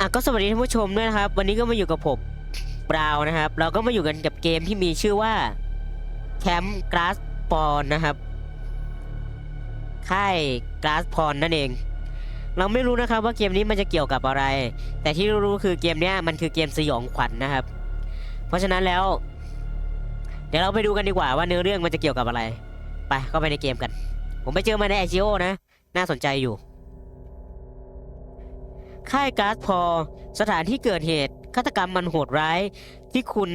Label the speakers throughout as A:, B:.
A: อะก็สวัสดีท่านผู้ชมด้วยนะครับ วันนี้ก็มาอยู่กับผมบราวน์นะครับ เราก็มาอยู่กันกับเกมที่มีชื่อว่าแคมป์กราสปอนนะครับค่ายกราสพอนนั่นเอง เราไม่รู้นะครับว่าเกมนี้มันจะเกี่ยวกับอะไร แต่ที่รู้ๆคือเกมเนี้ยมันคือเกมสยองขวัญนะครับ เพราะฉะนั้นแล้ว เดี๋ยวเราไปดูกันดีกว่าว่าเนื้อเรื่องมันจะเกี่ยวกับอะไร ไปเข้าไปในเกมกัน ผมไปเจอมาในไอจีโอนะ น่าสนใจอยู่ ค่ายก๊าซพอ สถานที่เกิดเหตุฆาตกรรมมันโหดร้าย ที่คุณ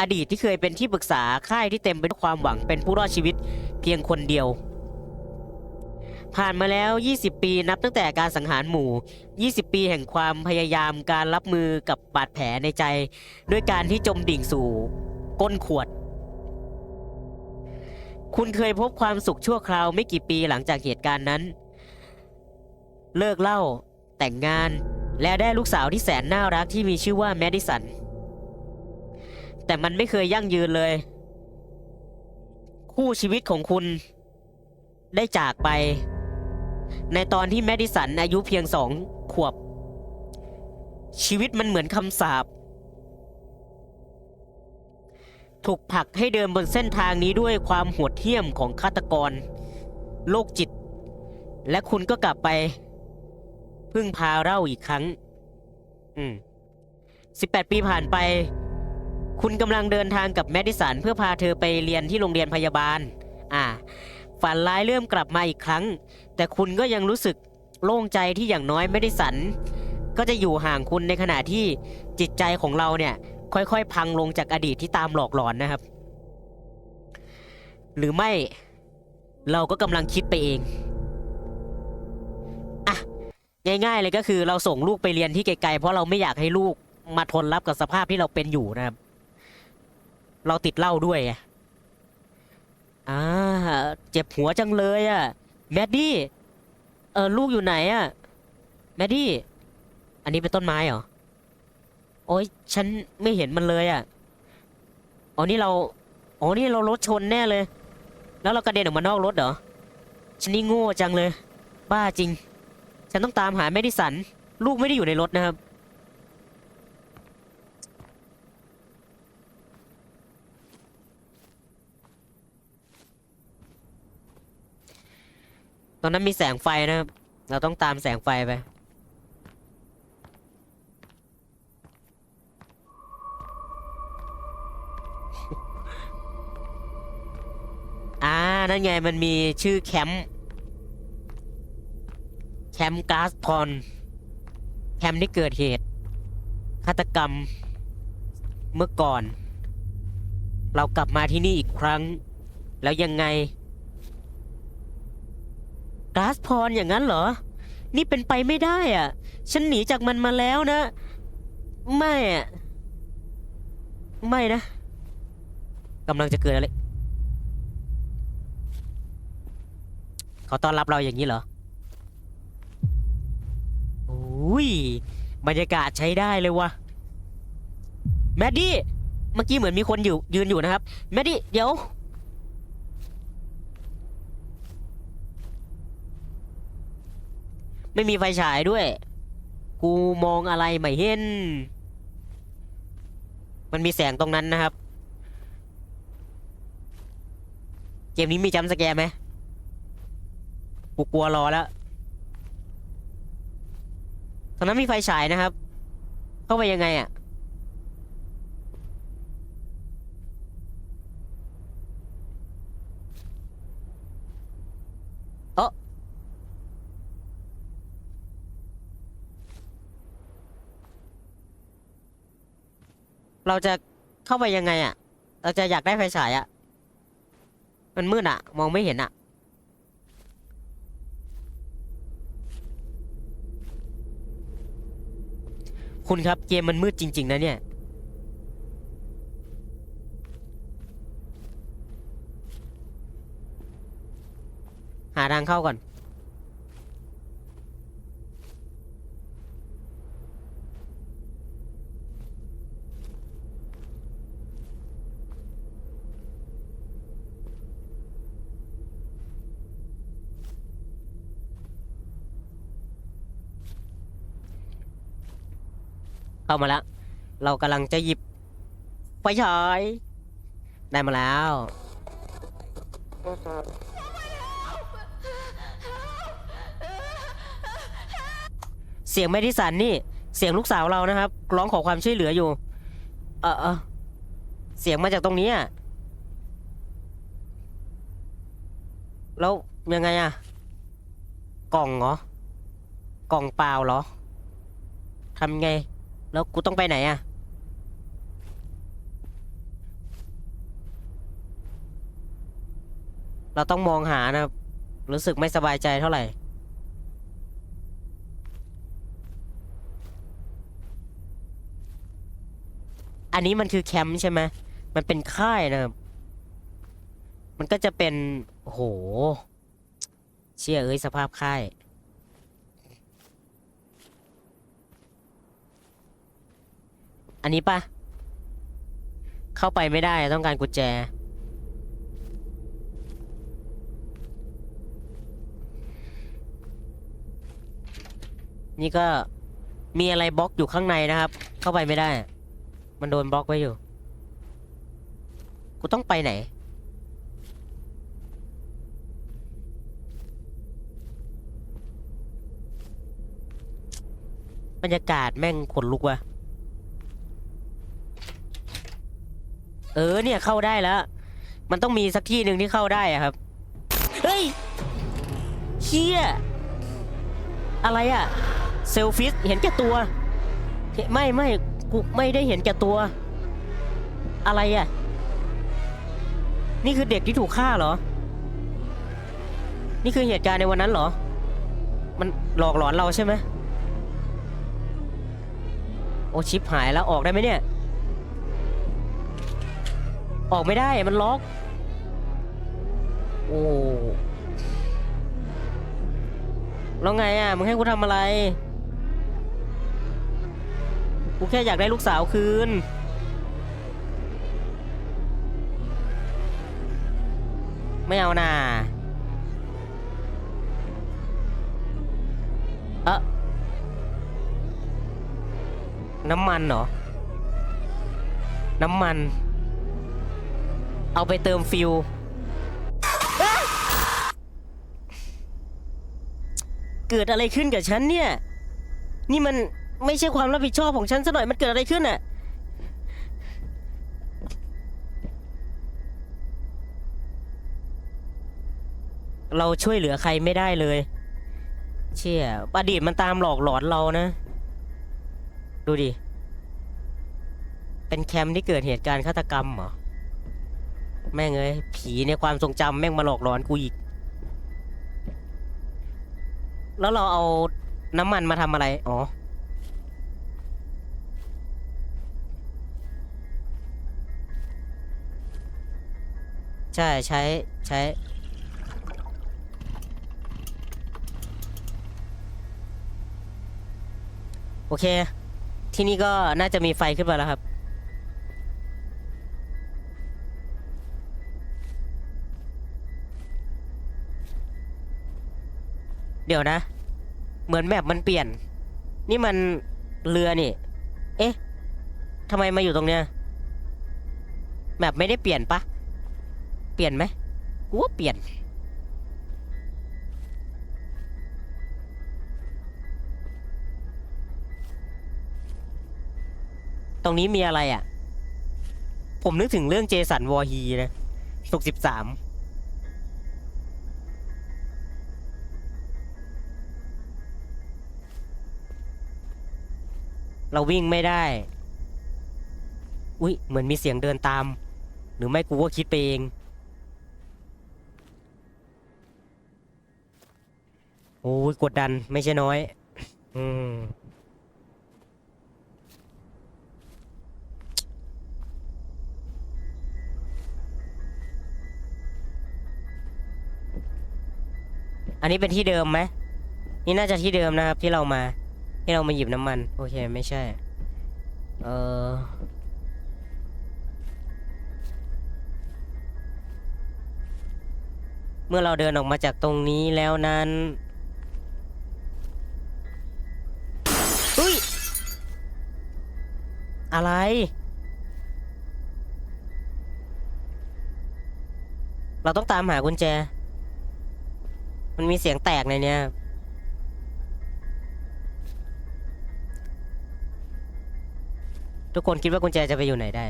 A: อดีตที่เคยเป็นที่ปรึกษาค่ายที่เต็มไปด้วยความหวังเป็นผู้รอดชีวิตเพียงคนเดียว ผ่านมาแล้ว 20 ปีนับตั้งแต่การสังหารหมู่ 20 ปีแห่งความพยายามการรับมือกับบาดแผลในใจ ด้วยการที่จมดิ่งสู่ก้นขวด คุณเคยพบความสุขชั่วคราวไม่กี่ปีหลังจากเหตุการณ์นั้น เลิกเล่า แต่งงาน และได้ลูกสาวที่แสนน่ารักที่มีชื่อว่าแมดิสัน แต่มันไม่เคยยั่งยืนเลย คู่ชีวิตของคุณได้จากไป ในตอนที่แมดิสันอายุเพียงสองขวบ ชีวิตมันเหมือนคำสาปถูกผลักให้เดินบนเส้นทางนี้ด้วยความโหดเหี้ยมของฆาตกร โรคจิต และคุณก็กลับไป พึ่งพาเล่าอีกครั้ง อืมสิบแปดปีผ่านไป คุณกำลังเดินทางกับแมดิสันเพื่อพาเธอไปเรียนที่โรงเรียนพยาบาล อ่า ฝันร้ายเริ่มกลับมาอีกครั้ง แต่คุณก็ยังรู้สึกโล่งใจที่อย่างน้อยแมดิสัน ก็จะอยู่ห่างคุณในขณะที่จิตใจของเราเนี่ย ค่อยๆ พังลงจากอดีตที่ตามหลอกหลอนนะครับ หรือไม่เราก็กำลังคิดไปเอง ง่ายๆเลยก็คือเราส่งลูกไปเรียนที่ไกลๆเพราะเราไม่อยากให้ลูกมาทนรับกับสภาพที่เราเป็นอยู่นะครับ เราติดเหล้าด้วยอ่าเจ็บหัวจังเลยอะ่ะแมดดี้เออลูกอยู่ไหนอะ่ะแมดดี้อันนี้เป็นต้นไม้เหรอโอ้ยฉันไม่เห็นมันเลยอะ่ะอ๋อนี่เราอ๋อนี่เรารถชนแน่เลย แล้วเรากระเด็นออกมานอกรถเหรอฉันนี่โง่จังเลย บ้าจริง ฉันต้องตามหาแมดิสัน ลูกไม่ได้อยู่ในรถนะครับ ตอนนั้นมีแสงไฟนะครับ เราต้องตามแสงไฟไป อ่า นั่นไงมันมีชื่อแคมป์ คมป์ก๊าซพอนแคมป์ที่เกิดเหตุฆาตกรรมเมื่อก่อน เรากลับมาที่นี่อีกครั้ง แล้วยังไงก๊าซพอนอย่างนั้นเหรอ นี่เป็นไปไม่ได้อะ ฉันหนีจากมันมาแล้วนะ ไม่อะ ไม่นะกำลังจะเกิดอะไร เขาต้อนรับเราอย่างนี้เหรอ ยบรรยากาศใช้ได้เลยวะแมดดี้เมื่อกี้เหมือนมีคนอยู่ยืนอยู่นะครับแมดดี้เดี๋ยวไม่มีไฟฉายด้วย กูมองอะไรไม่เห็น มันมีแสงตรงนั้นนะครับ เกมนี้มีจัมป์สแกร์ไหมกูกลัวรอแล้ว ตอนนั้นมีไฟฉายนะครับ เข้าไปยังไงอะ่ะเราจะเข้าไปยังไงอะ่ะ เราจะอยากได้ไฟฉายอะ่ะ มันมืดอะ่ะ มองไม่เห็นอะ คุณครับเกมมันมืดจริง ๆ นะเนี่ย หาทางเข้าก่อน เข้ามาแล้ว เรากำลังจะหยิบไฟฉายได้มาแล้ว เสียงแมดิสันนี่ เสียงลูกสาวเรานะครับ ร้องขอความช่วยเหลืออยู่ เออเออเสียงมาจากตรงนี้อะแล้วยังไงอะกล่องเหรอ กล่องเปล่าเหรอทำไง แล้วกูต้องไปไหนอะเราต้องมองหานะรู้สึกไม่สบายใจเท่าไหร่ อันนี้มันคือแคมป์ใช่ไหมมันเป็นค่ายนะครับ มันก็จะเป็นโอ้โหเชี่ยเอ้ยสภาพค่าย อันนี้ปะเข้าไปไม่ได้ต้องการกุญแจ นี่ก็มีอะไรบล็อกอยู่ข้างในนะครับ เข้าไปไม่ได้ มันโดนบล็อกไว้อยู่ กูต้องไปไหน บรรยากาศแม่งขนลุกว่ะ เออเนี่ยเข้าได้แล้ว มันต้องมีสักที่หนึ่งที่เข้าได้อะครับ เฮ้ยเชี่ยอะไรอะเซลฟิสเห็นแก่ตัว ไม่ไม่กูไม่ได้เห็นแก่ตัว อะไรอะนี่คือเด็กที่ถูกฆ่าเหรอ นี่คือเหตุการณ์ในวันนั้นเหรอ มันหลอกหลอนเราใช่ไหมโอชิปหายแล้วออกได้ไหมเนี่ย ออกไม่ได้มันล็อก โอ้แล้วไงอะ มึงให้กูทำอะไร กูแค่อยากได้ลูกสาวคืน ไม่เอาน่าเอะน้ำมันเหรอ น้ำมัน เอาไปเติมฟิวเกิดอะไรขึ้นกับฉันเนี่ย นี่มันไม่ใช่ความรับผิดชอบของฉันซะหน่อยมันเกิดอะไรขึ้นอะเราช่วยเหลือใครไม่ได้เลย เชี่ยอดีตมันตามหลอกหลอนเรานะ ดูดิ เป็นแคมป์ที่เกิดเหตุการณ์ฆาตกรรมเหรอ แม่งเอ้ยผีในความทรงจำแม่งมาหลอกหลอนกูอีก แล้วเราเอาน้ำมันมาทำอะไร อ๋อ ใช่ใช้ใช้ โอเค ที่นี่ก็น่าจะมีไฟขึ้นมาแล้วครับ เดี๋ยวนะ เหมือนแมปมันเปลี่ยน นี่มันเรือนี่ เอ๊ะทำไมมาอยู่ตรงเนี้ยแมปไม่ได้เปลี่ยนปะเปลี่ยนไหมกูว่าเปลี่ยน ตรงนี้มีอะไรอะ ผมนึกถึงเรื่องเจสันวอร์ฮีนะสุกสิบสาม เราวิ่งไม่ได้ อุ๊ยเหมือนมีเสียงเดินตาม หรือไม่กูก็คิดไปเอง โอ้ยกดดันไม่ใช่น้อย อืมอันนี้เป็นที่เดิมไหม นี่น่าจะที่เดิมนะครับที่เรามา ที่เรามาหยิบน้ำมัน โอเคไม่ใช่ เออเมื่อเราเดินออกมาจากตรงนี้แล้วนั้นอุ้ย อะไรเราต้องตามหากุญแจ มันมีเสียงแตกในเนี้ย ทุกคนคิดว่ากุญแจจะไปอยู่ไหนได้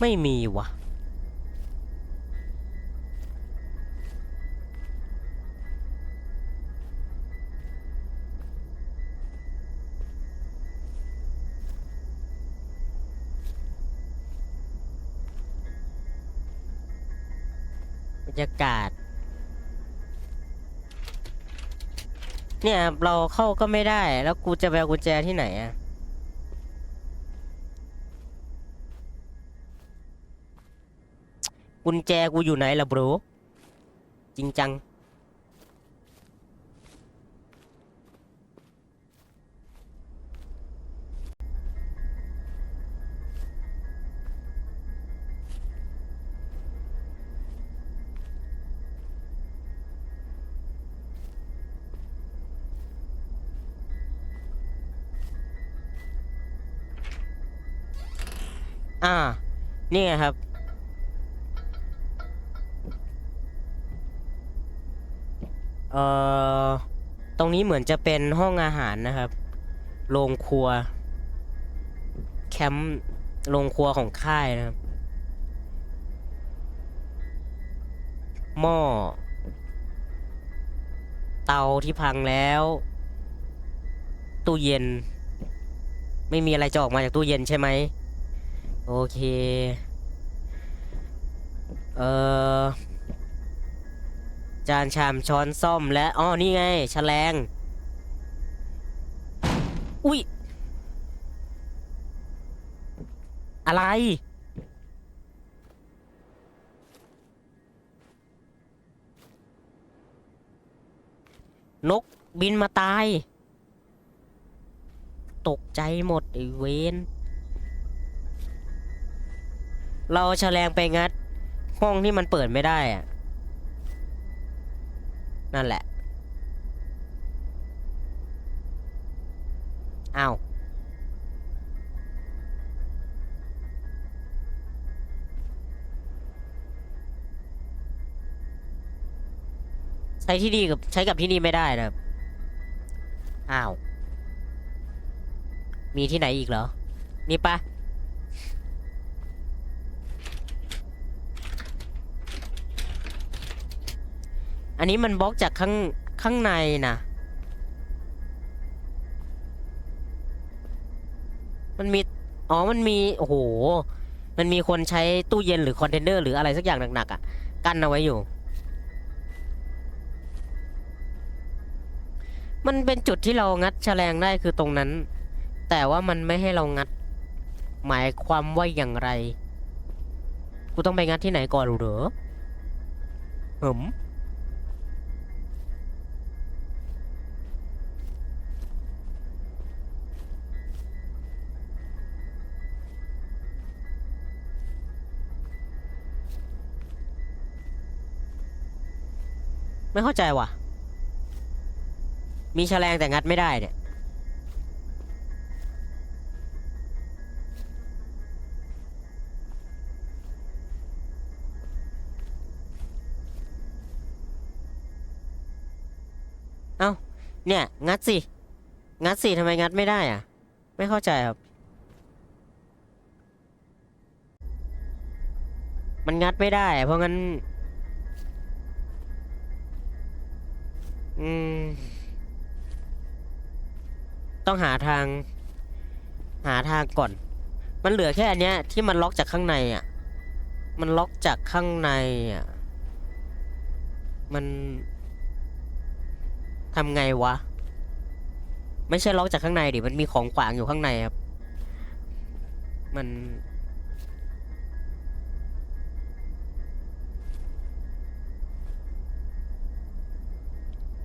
A: ไม่มีวะ บรรยากาศ เนี่ยเราเข้าก็ไม่ได้ แล้วกูจะไปเอากุญแจที่ไหนอะกุญแจกูอยู่ไหนล่ะบรจริงจัง อ่า นี่ไงครับ เอ่อ ตรงนี้เหมือนจะเป็นห้องอาหารนะครับ โรงครัว แคมป์โรงครัวของค่ายนะครับ หม้อ เตาที่พังแล้ว ตู้เย็น ไม่มีอะไรจะออกมาจากตู้เย็นใช่ไหม โอเค เอ่อ จานชามช้อนซ่อมและอ๋อนี่ไงแฉลง อุ้ย อะไร นกบินมาตาย ตกใจหมดไอเวน เราแฉลงไปงัด ห้องที่มันเปิดไม่ได้อะนั่นแหละอ้าวใช้ที่นี่กับใช้กับที่นี่ไม่ได้นะครับอ้าว มีที่ไหนอีกเหรอ นี่ปะ อันนี้มันบล็อกจากข้างข้างในนะมันมีอ๋อมันมีโอ้โหมันมีคนใช้ตู้เย็นหรือคอนเทนเนอร์หรืออะไรสักอย่างหนักๆอะกั้นเอาไว้อยู่ มันเป็นจุดที่เรางัดแฉลงได้คือตรงนั้น แต่ว่ามันไม่ให้เรางัด หมายความว่าอย่างไร กูต้องไปงัดที่ไหนก่อนหรือหืม ไม่เข้าใจว่ะ มีแฉลงแต่งัดไม่ได้เนี่ย เอ้า เนี่ย งัดสิ งัดสิทำไมงัดไม่ได้อะ ไม่เข้าใจครับ มันงัดไม่ได้ เพราะงั้น อืม ต้องหาทาง หาทางก่อน มันเหลือแค่อันเนี้ย ที่มันล็อกจากข้างในอะ มันล็อกจากข้างในอะ มันทำไงวะ ไม่ใช่ล็อกจากข้างในดิ มันมีของขวางอยู่ข้างในครับ มัน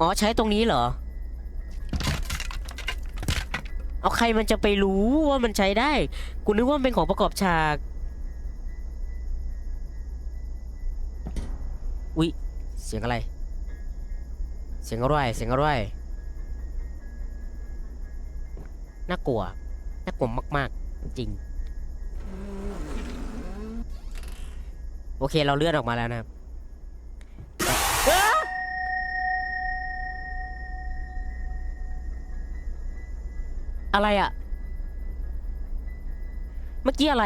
A: อ๋อใช้ตรงนี้เหรอ เอาใครมันจะไปรู้ว่ามันใช้ได้ กูนึกว่ามันเป็นของประกอบฉาก อุ๊ย เสียงอะไร เสียงอะไรเสียงอะไรน่ากลัว น่ากลัวมาก ๆ จริง โอเคเราเลื่อนออกมาแล้วนะครับ อะไรอะเมื่อกี้อะไร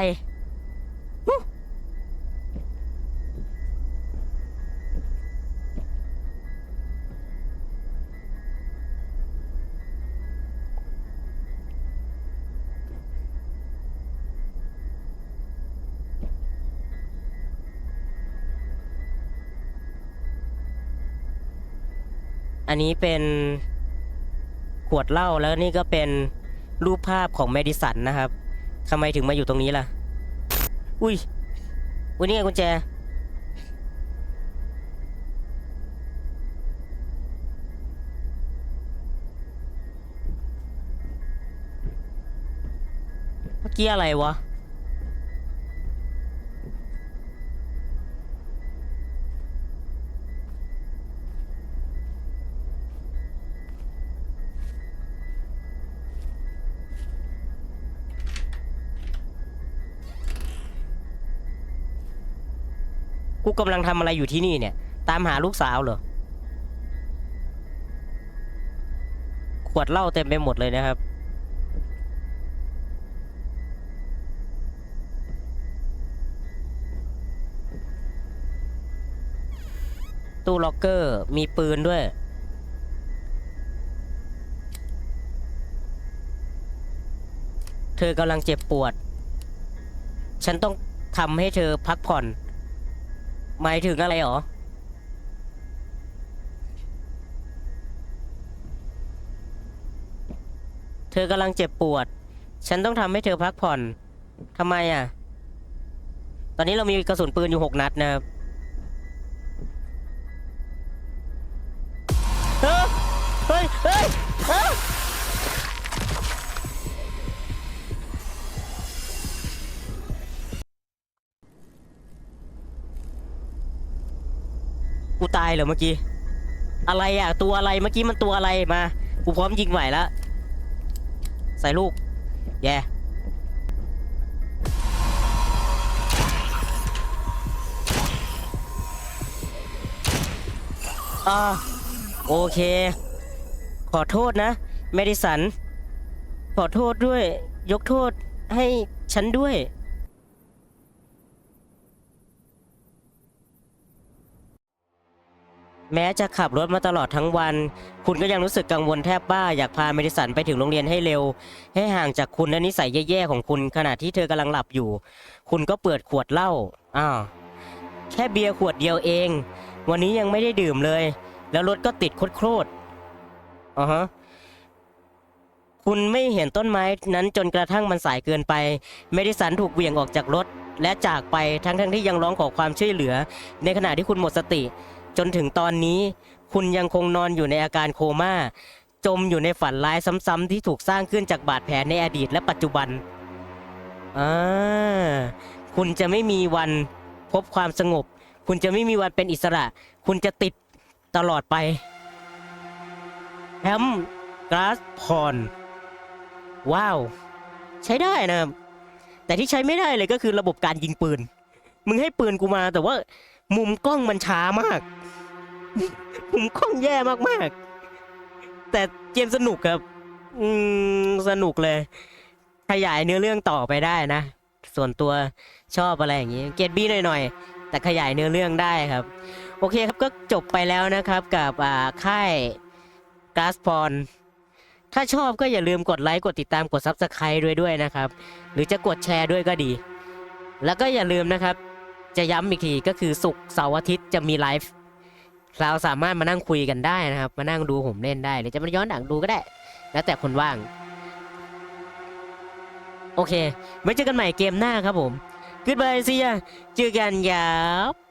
A: อันนี้เป็นขวดเหล้าแล้วนี่ก็เป็น รูปภาพของแมดิสันนะครับทำไมถึงมาอยู่ตรงนี้ล่ะ อุ้ยอุ้ยนี่ไงกุญแจ เมื่อกี้อะไรวะ กำลังทำอะไรอยู่ที่นี่เนี่ย ตามหาลูกสาวเหรอ ขวดเหล้าเต็มไปหมดเลยนะครับ ตู้ล็อกเกอร์มีปืนด้วย เธอกำลังเจ็บปวด ฉันต้องทำให้เธอพักผ่อน หมายถึงอะไรหรอ เธอกำลังเจ็บปวด ฉันต้องทำให้เธอพักผ่อนทำไมอะ ตอนนี้เรามีกระสุนปืนอยู่หกนัดนะครับเฮ้ย เฮ้ยเฮ้ย ตายเหรอเมื่อกี้ อะไรอะ ตัวอะไรเมื่อกี้มันตัวอะไรมา กูพร้อมยิงใหม่แล้วใส่ลูก แย่ อ่า โอเค ขอโทษนะ เมดิสัน ขอโทษด้วย ยกโทษให้ฉันด้วย แม้จะขับรถมาตลอดทั้งวัน คุณก็ยังรู้สึกกังวลแทบบ้า อยากพาเมดิสันไปถึงโรงเรียนให้เร็ว ให้ห่างจากคุณและนิสัยแย่ๆของคุณขณะที่เธอกำลังหลับอยู่ คุณก็เปิดขวดเหล้าอ้าวแค่เบียร์ขวดเดียวเอง วันนี้ยังไม่ได้ดื่มเลย แล้วรถก็ติดโคตรๆอ๋อฮะคุณไม่เห็นต้นไม้นั้นจนกระทั่งมันสายเกินไป เมดิสันถูกเหวี่ยงออกจากรถ และจากไปทั้งๆทที่ยังร้องขอความช่วยเหลือ ในขณะที่คุณหมดสติ จนถึงตอนนี้ คุณยังคงนอนอยู่ในอาการโคม่า จมอยู่ในฝันร้ายซ้ำๆที่ถูกสร้างขึ้นจากบาดแผลในอดีตและปัจจุบันอ่าคุณจะไม่มีวันพบความสงบ คุณจะไม่มีวันเป็นอิสระ คุณจะติดตลอดไปแฮมกราสพรว้าว ใช้ได้นะครับ แต่ที่ใช้ไม่ได้เลยก็คือระบบการยิงปืน มึงให้ปืนกูมาแต่ว่า มุมกล้องมันช้ามาก มุมกล้องแย่มากๆ แต่เกมสนุกครับ อืมสนุกเลย ขยายเนื้อเรื่องต่อไปได้นะ ส่วนตัวชอบอะไรอย่างนี้ เกตบี้หน่อยๆ แต่ขยายเนื้อเรื่องได้ครับ โอเคครับก็จบไปแล้วนะครับกับอ่าค่ายกาสปอนถ้าชอบก็อย่าลืมกดไลค์กดติดตามกด Subscribe ด้วยด้วยนะครับ หรือจะกดแชร์ด้วยก็ดี แล้วก็อย่าลืมนะครับ จะย้ำอีกทีก็คือศุกร์เสาร์อาทิตย์จะมีไลฟ์เราสามารถมานั่งคุยกันได้นะครับ มานั่งดูผมเล่นได้หรือจะมาย้อนหลังดูก็ได้ แล้วแต่คนว่าง โอเคไว้เจอกันใหม่เกมหน้าครับผม Goodbye see ya เจอกันยับ